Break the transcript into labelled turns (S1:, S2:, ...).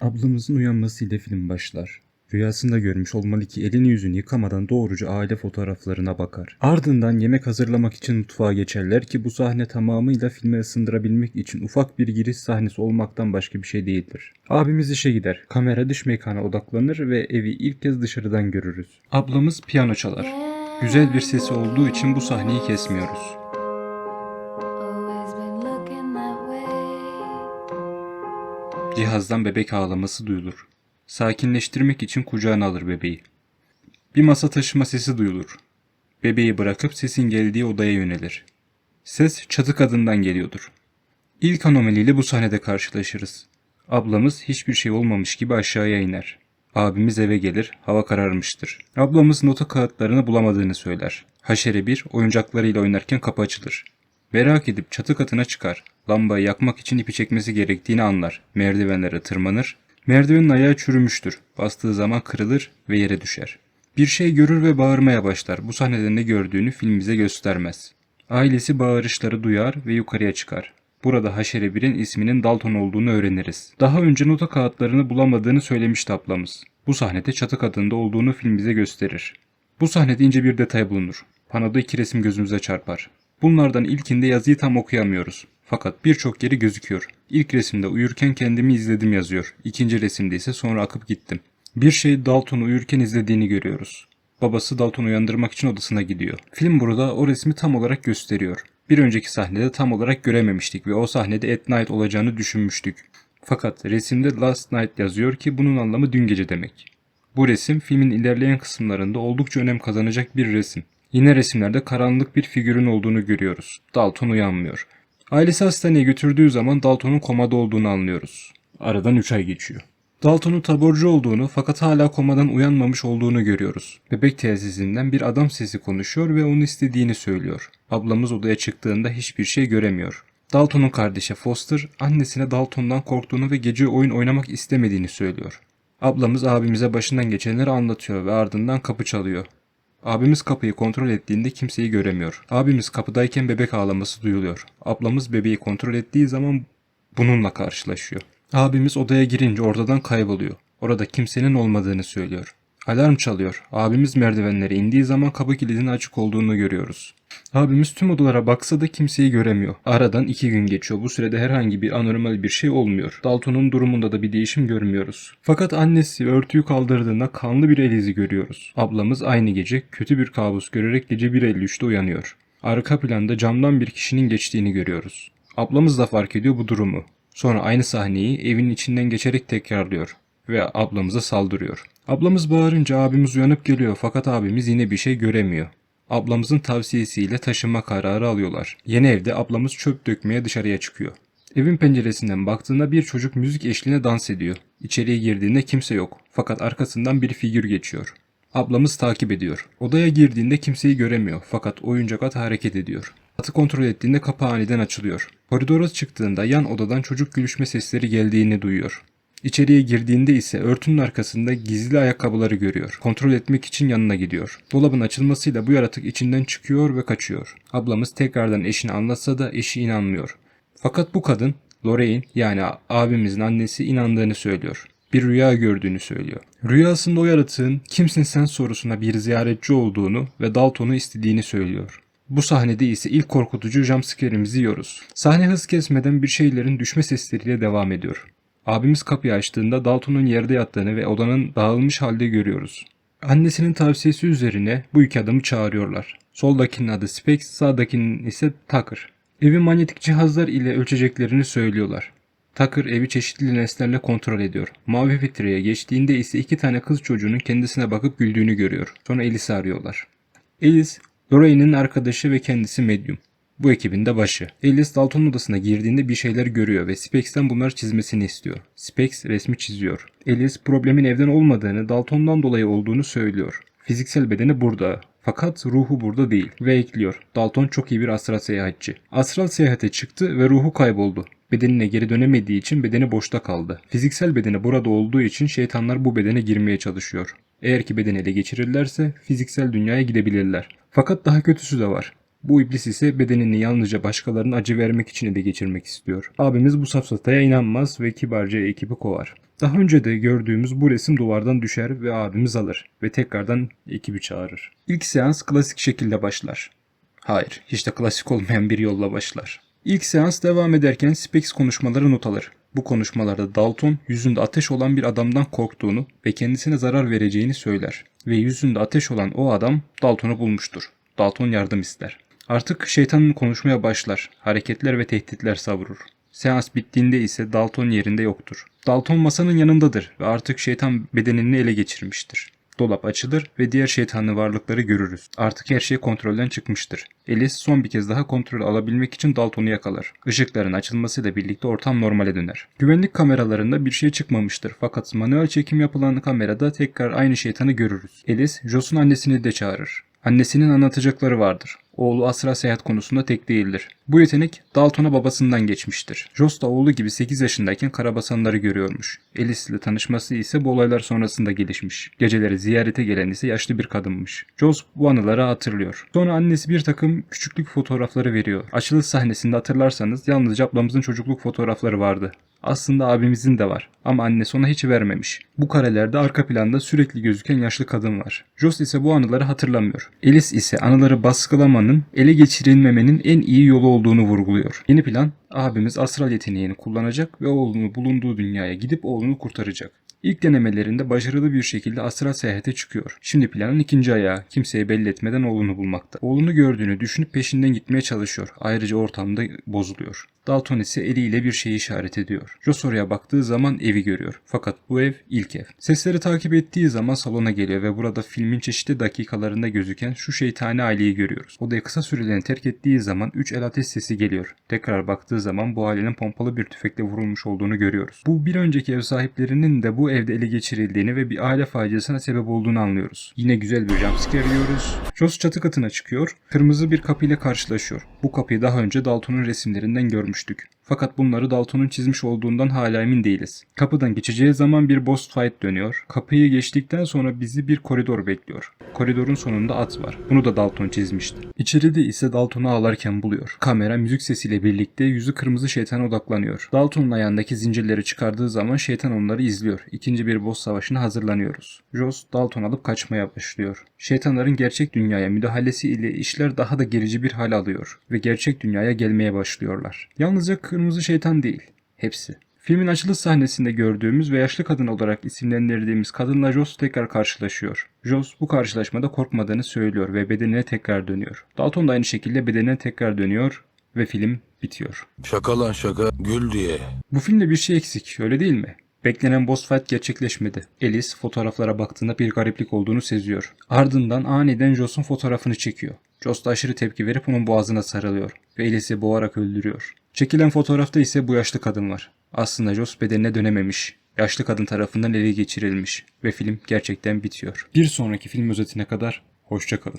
S1: Ablamızın uyanmasıyla film başlar. Rüyasında görmüş olmalı ki elini yüzünü yıkamadan doğruca aile fotoğraflarına bakar. Ardından yemek hazırlamak için mutfağa geçerler ki bu sahne tamamıyla filmi ısındırabilmek için ufak bir giriş sahnesi olmaktan başka bir şey değildir. Abimiz işe gider. Kamera dış mekana odaklanır ve evi ilk kez dışarıdan görürüz. Ablamız piyano çalar. Güzel bir sesi olduğu için bu sahneyi kesmiyoruz. Cihazdan bebek ağlaması duyulur. Sakinleştirmek için kucağına alır bebeği. Bir masa taşıma sesi duyulur. Bebeği bırakıp sesin geldiği odaya yönelir. Ses çatı kadından geliyordur. İlk anomaliyle bu sahnede karşılaşırız. Ablamız hiçbir şey olmamış gibi aşağıya iner. Abimiz eve gelir, hava kararmıştır. Ablamız nota kağıtlarını bulamadığını söyler. Haşere bir oyuncaklarıyla oynarken kapı açılır. Merak edip çatı katına çıkar. Lambayı yakmak için ipi çekmesi gerektiğini anlar. Merdivenlere tırmanır. Merdivenin ayağı çürümüştür. Bastığı zaman kırılır ve yere düşer. Bir şey görür ve bağırmaya başlar. Bu sahnede ne gördüğünü film bize göstermez. Ailesi bağırışları duyar ve yukarıya çıkar. Burada Haşere Bir'in isminin Dalton olduğunu öğreniriz. Daha önce nota kağıtlarını bulamadığını söylemişti ablamız. Bu sahnede çatı kadında olduğunu film bize gösterir. Bu sahnede ince bir detay bulunur. Panoda iki resim gözümüze çarpar. Bunlardan ilkinde yazıyı tam okuyamıyoruz. Fakat birçok yeri gözüküyor. İlk resimde uyurken kendimi izledim yazıyor. İkinci resimde ise sonra akıp gittim. Bir şey Dalton'u uyurken izlediğini görüyoruz. Babası Dalton'u uyandırmak için odasına gidiyor. Film burada o resmi tam olarak gösteriyor. Bir önceki sahnede tam olarak görememiştik ve o sahnede at night olacağını düşünmüştük. Fakat resimde last night yazıyor ki bunun anlamı dün gece demek. Bu resim filmin ilerleyen kısımlarında oldukça önem kazanacak bir resim. Yine resimlerde karanlık bir figürün olduğunu görüyoruz. Dalton uyanmıyor. Ailesi hastaneye götürdüğü zaman Dalton'un komada olduğunu anlıyoruz. Aradan 3 ay geçiyor. Dalton'un taburcu olduğunu fakat hala komadan uyanmamış olduğunu görüyoruz. Bebek telsizinden bir adam sesi konuşuyor ve onu istediğini söylüyor. Ablamız odaya çıktığında hiçbir şey göremiyor. Dalton'un kardeşi Foster annesine Dalton'dan korktuğunu ve gece oyun oynamak istemediğini söylüyor. Ablamız abimize başından geçenleri anlatıyor ve ardından kapı çalıyor. Abimiz kapıyı kontrol ettiğinde kimseyi göremiyor. Abimiz kapıdayken bebek ağlaması duyuluyor. Ablamız bebeği kontrol ettiği zaman bununla karşılaşıyor. Abimiz odaya girince ortadan kayboluyor. Orada kimsenin olmadığını söylüyor. Alarm çalıyor. Abimiz merdivenlere indiği zaman kapı kilidinin açık olduğunu görüyoruz. Abimiz tüm odalara baksa da kimseyi göremiyor. Aradan iki gün geçiyor. Bu sürede herhangi bir anormal bir şey olmuyor. Dalton'un durumunda da bir değişim görmüyoruz. Fakat annesi örtüyü kaldırdığında kanlı bir el izi görüyoruz. Ablamız aynı gece kötü bir kabus görerek gece 1.53'te uyanıyor. Arka planda camdan bir kişinin geçtiğini görüyoruz. Ablamız da fark ediyor bu durumu. Sonra aynı sahneyi evin içinden geçerek tekrarlıyor ve ablamıza saldırıyor. Ablamız bağırınca abimiz uyanıp geliyor fakat abimiz yine bir şey göremiyor. Ablamızın tavsiyesiyle taşınma kararı alıyorlar. Yeni evde ablamız çöp dökmeye dışarıya çıkıyor. Evin penceresinden baktığında bir çocuk müzik eşliğine dans ediyor. İçeriye girdiğinde kimse yok. Fakat arkasından bir figür geçiyor. Ablamız takip ediyor. Odaya girdiğinde kimseyi göremiyor fakat oyuncak at hareket ediyor. Atı kontrol ettiğinde kapı aniden açılıyor. Koridora çıktığında yan odadan çocuk gülüşme sesleri geldiğini duyuyor. İçeriye girdiğinde ise örtünün arkasında gizli ayakkabıları görüyor. Kontrol etmek için yanına gidiyor. Dolabın açılmasıyla bu yaratık içinden çıkıyor ve kaçıyor. Ablamız tekrardan eşini anlatsa da eşi inanmıyor. Fakat bu kadın Lorraine yani abimizin annesi inandığını söylüyor. Bir rüya gördüğünü söylüyor. Rüyasında o yaratığın kimsin sen sorusuna bir ziyaretçi olduğunu ve Dalton'u istediğini söylüyor. Bu sahnede ise ilk korkutucu jumpscare'imizi yiyoruz. Sahne hız kesmeden bir şeylerin düşme sesleriyle devam ediyor. Abimiz kapıyı açtığında Dalton'un yerde yattığını ve odanın dağılmış halde görüyoruz. Annesinin tavsiyesi üzerine bu iki adamı çağırıyorlar. Soldakinin adı Spex, sağdakinin ise Tucker. Evi manyetik cihazlar ile ölçeceklerini söylüyorlar. Tucker evi çeşitli nesnelerle kontrol ediyor. Mavi filtreye geçtiğinde ise iki tane kız çocuğunun kendisine bakıp güldüğünü görüyor. Sonra Alice'i arıyorlar. Alice, Lorraine'in arkadaşı ve kendisi medyum. Bu ekibin de başı. Alice Dalton odasına girdiğinde bir şeyler görüyor ve Spex'ten bunları çizmesini istiyor. Spex resmi çiziyor. Alice problemin evden olmadığını, Dalton'dan dolayı olduğunu söylüyor. Fiziksel bedeni burada. Fakat ruhu burada değil ve ekliyor. Dalton çok iyi bir astral seyahatçi. Astral seyahate çıktı ve ruhu kayboldu. Bedenine geri dönemediği için bedeni boşta kaldı. Fiziksel bedeni burada olduğu için şeytanlar bu bedene girmeye çalışıyor. Eğer ki bedeni ele geçirirlerse fiziksel dünyaya gidebilirler. Fakat daha kötüsü de var. Bu iblis ise bedenini yalnızca başkalarına acı vermek için ele geçirmek istiyor. Abimiz bu safsataya inanmaz ve kibarca ekibi kovar. Daha önce de gördüğümüz bu resim duvardan düşer ve abimiz alır ve tekrardan ekibi çağırır. İlk seans klasik şekilde başlar. Hayır, hiç de klasik olmayan bir yolla başlar. İlk seans devam ederken Spex konuşmaları not alır. Bu konuşmalarda Dalton yüzünde ateş olan bir adamdan korktuğunu ve kendisine zarar vereceğini söyler. Ve yüzünde ateş olan o adam Dalton'u bulmuştur. Dalton yardım ister. Artık şeytanın konuşmaya başlar. Hareketler ve tehditler savurur. Seans bittiğinde ise Dalton yerinde yoktur. Dalton masanın yanındadır ve artık şeytan bedenini ele geçirmiştir. Dolap açılır ve diğer şeytanlı varlıkları görürüz. Artık her şey kontrolden çıkmıştır. Alice son bir kez daha kontrol alabilmek için Dalton'u yakalar. Işıkların açılmasıyla birlikte ortam normale döner. Güvenlik kameralarında bir şey çıkmamıştır fakat manuel çekim yapılan kamerada tekrar aynı şeytanı görürüz. Alice, Joss'un annesini de çağırır. Annesinin anlatacakları vardır. Oğlu asra seyahat konusunda tek değildir. Bu yetenek Dalton'a babasından geçmiştir. Joss da oğlu gibi 8 yaşındayken karabasanları görüyormuş. Alice ile tanışması ise bu olaylar sonrasında gelişmiş. Geceleri ziyarete gelen ise yaşlı bir kadınmış. Joss bu anıları hatırlıyor. Sonra annesi bir takım küçüklük fotoğrafları veriyor. Açılış sahnesinde hatırlarsanız yalnızca ablamızın çocukluk fotoğrafları vardı. Aslında abimizin de var ama annesi ona hiç vermemiş. Bu karelerde arka planda sürekli gözüken yaşlı kadın var. Joss ise bu anıları hatırlamıyor. Alice ise anıları baskılamanın, ele geçirilmemenin en iyi yolu olduğunu vurguluyor. Yeni plan abimiz astral yeteneğini kullanacak ve oğlunu bulunduğu dünyaya gidip oğlunu kurtaracak. İlk denemelerinde başarılı bir şekilde astral seyahate çıkıyor. Şimdi planın ikinci ayağı kimseye belli etmeden oğlunu bulmakta. Oğlunu gördüğünü düşünüp peşinden gitmeye çalışıyor. Ayrıca ortamda bozuluyor. Dalton ise eliyle bir şeyi işaret ediyor. Joss oraya baktığı zaman evi görüyor. Fakat bu ev ilk ev. Sesleri takip ettiği zaman salona geliyor ve burada filmin çeşitli dakikalarında gözüken şu şeytani aileyi görüyoruz. Odayı kısa süreliğine terk ettiği zaman 3 el ateş sesi geliyor. Tekrar baktığı zaman bu ailenin pompalı bir tüfekle vurulmuş olduğunu görüyoruz. Bu bir önceki ev sahiplerinin de bu evde ele geçirildiğini ve bir aile faciasına sebep olduğunu anlıyoruz. Yine güzel bir jumpscare yiyoruz. Joss çatı katına çıkıyor. Kırmızı bir kapıyla karşılaşıyor. Bu kapıyı daha önce Dalton'un resimlerinden görmüştük. Fakat bunları Dalton'un çizmiş olduğundan hala emin değiliz. Kapıdan geçeceği zaman bir boss fight dönüyor. Kapıyı geçtikten sonra bizi bir koridor bekliyor. Koridorun sonunda at var. Bunu da Dalton çizmişti. İçeride ise Dalton'u ağlarken buluyor. Kamera müzik sesiyle birlikte yüzü kırmızı şeytana odaklanıyor. Dalton'un ayağındaki zincirleri çıkardığı zaman şeytan onları izliyor. İkinci bir boss savaşına hazırlanıyoruz. Joss Dalton alıp kaçmaya başlıyor. Şeytanların gerçek dünyaya müdahalesi ile işler daha da gerici bir hal alıyor ve gerçek dünyaya gelmeye başlıyorlar. Yalnızca kırmızı şeytan değil, hepsi. Filmin açılış sahnesinde gördüğümüz ve yaşlı kadın olarak isimlendirdiğimiz kadınla Joss tekrar karşılaşıyor. Joss bu karşılaşmada korkmadığını söylüyor ve bedenine tekrar dönüyor. Dalton da aynı şekilde bedenine tekrar dönüyor ve film bitiyor.
S2: Şaka lan şaka gül diye.
S1: Bu filmde bir şey eksik, öyle değil mi? Beklenen boss fight gerçekleşmedi. Alice fotoğraflara baktığında bir gariplik olduğunu seziyor. Ardından aniden Joss'un fotoğrafını çekiyor. Joss da aşırı tepki verip onun boğazına sarılıyor ve Alice'i boğarak öldürüyor. Çekilen fotoğrafta ise bu yaşlı kadın var. Aslında Joss bedenine dönememiş. Yaşlı kadın tarafından ele geçirilmiş ve film gerçekten bitiyor. Bir sonraki film özetine kadar hoşçakalın.